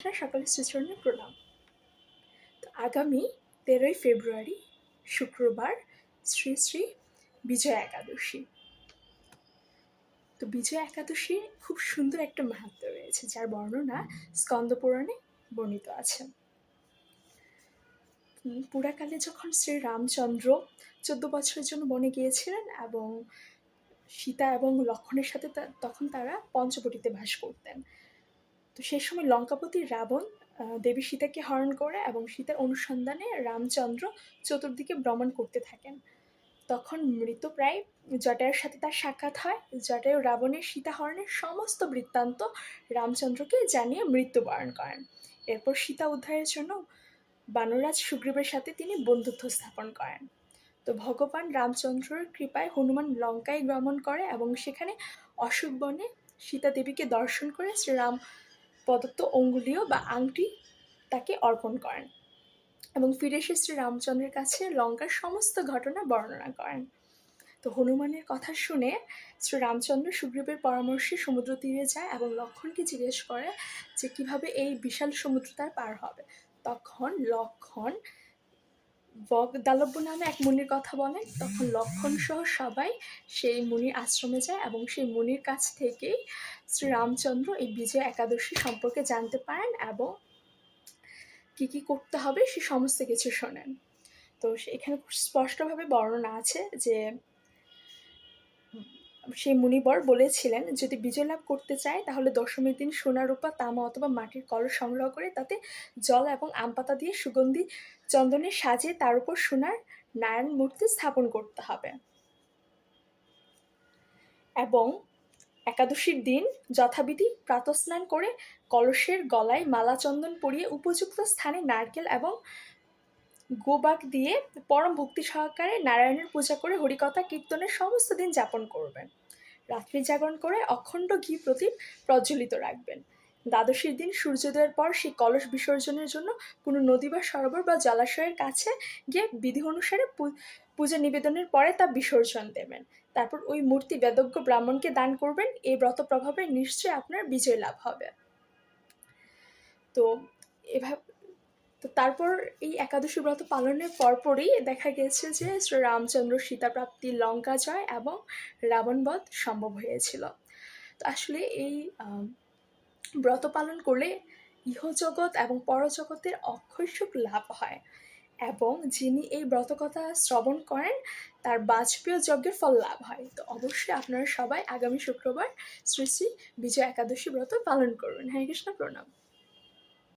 সকালে শ্রীচরণে প্রণাম। তো আগামী তেরোই ফেব্রুয়ারি, শুক্রবার শ্রী শ্রী বিজয়া একাদশী। তো বিজয়া একাদশী খুব সুন্দর একটা মাহাত্ম্য রয়েছে, যার বর্ণনা স্কন্দ পুরাণে বর্ণিত আছে। পুরাকালে যখন শ্রী রামচন্দ্র চোদ্দ বছরের জন্য বনে গিয়েছিলেন এবং সীতা এবং লক্ষণের সাথে তখন তারা পঞ্চবটিতে বাস করতেন। তো সেই সময় লঙ্কাপতি রাবণ দেবী সীতাকে হরণ করে এবং সীতার অনুসন্ধানে রামচন্দ্র চতুর্দিকে ভ্রমণ করতে থাকেন। তখন মৃতপ্রায় জটায়ুর সাথে তার সাক্ষাৎ হয়। জটায়ু রাবণের সীতা হরণের সমস্ত বৃত্তান্ত রামচন্দ্রকে জানিয়ে মৃত্যুবরণ করেন। এরপর সীতা উদ্ধারের জন্য বানরাজ সুগ্রীবের সাথে তিনি বন্ধুত্ব স্থাপন করেন। তো ভগবান রামচন্দ্রের কৃপায় হনুমান লঙ্কায় ভ্রমণ করে এবং সেখানে অশোক বনে সীতা দেবীকে দর্শন করে শ্রীরাম প্রদত্ত অঙ্গুলীয় বা আংটি তাকে অর্পণ করেন এবং ফিরে এসে শ্রী রামচন্দ্রের কাছে লঙ্কার সমস্ত ঘটনা বর্ণনা করেন। তো হনুমানের কথা শুনে শ্রী রামচন্দ্র সুগ্রীবের পরামর্শে সমুদ্র তীরে যায় এবং লক্ষণকে জিজ্ঞেস করে যে কীভাবে এই বিশাল সমুদ্র তার পার হবে। তখন লক্ষণ বগদালব্য নামে এক মুনির কথা বলেন, তখন লক্ষণ সহ সবাই সেই মুনির আশ্রমে যায় এবং সেই মুনির কাছ থেকেই শ্রীরামচন্দ্র এই বিজয় একাদশী সম্পর্কে জানতে পারেন এবং কি কি করতে হবে সে সমস্ত কিছু শোনেন। তো এখানে স্পষ্টভাবে বর্ণনা আছে যে সেই মুনিবর বলেছিলেন, যদি বিজয় লাভ করতে চায়, তাহলে দশমীর দিন সোনা রূপা তামা অথবা মাটির কলস সংগ্রহ করে তাতে জল এবং আম পাতা দিয়ে সুগন্ধি চন্দনে সাজিয়ে তার উপর সোনার নারায়ণ মূর্তি স্থাপন করতে হবে। এবং একাদশীর দিন যথাবিধি প্রাতস্নান করে কলসের গলায় মালা চন্দন পরিয়ে উপযুক্ত স্থানে নারকেল এবং গোবাক দিয়ে পরম ভক্তি সহকারে নারায়ণের পূজা করে হরিকথা কীর্তনের সমস্ত দিন যাপন করবেন। রাত্রি জাগরণ করে অখণ্ড ঘি প্রদীপ প্রজ্বলিত রাখবেন। দ্বাদশীর দিন সূর্যোদয়ের পর সেই কলস বিসর্জনের জন্য কোনো নদী বা সরোবর বা জলাশয়ের কাছে গিয়ে বিধি অনুসারে পূজা নিবেদনের পরে তা বিসর্জন দেবেন। তারপর ওই মূর্তি বেদজ্ঞ ব্রাহ্মণকে দান করবেন, এই ব্রত প্রভাবে নিশ্চয়ই আপনার বিজয় লাভ হবে। তো এভাবে তো তারপর এই একাদশী ব্রত পালনের পরপরই দেখা গেছে যে শ্রী রামচন্দ্র সীতা প্রাপ্তি লঙ্কা জয় এবং রাবণবধ সম্ভব হয়েছিল। তো আসলে এই ব্রত পালন করলে ইহজগৎ এবং পরজগতের অক্ষয় সুখ লাভ হয় এবং যিনি এই ব্রতকথা শ্রবণ করেন, তার বাজপেয় যজ্ঞের ফল লাভ হয়। তো অবশ্যই আপনারা সবাই আগামী শুক্রবার শ্রী শ্রী বিজয় একাদশী ব্রত পালন করবেন হরে কৃষ্ণ, প্রণাম।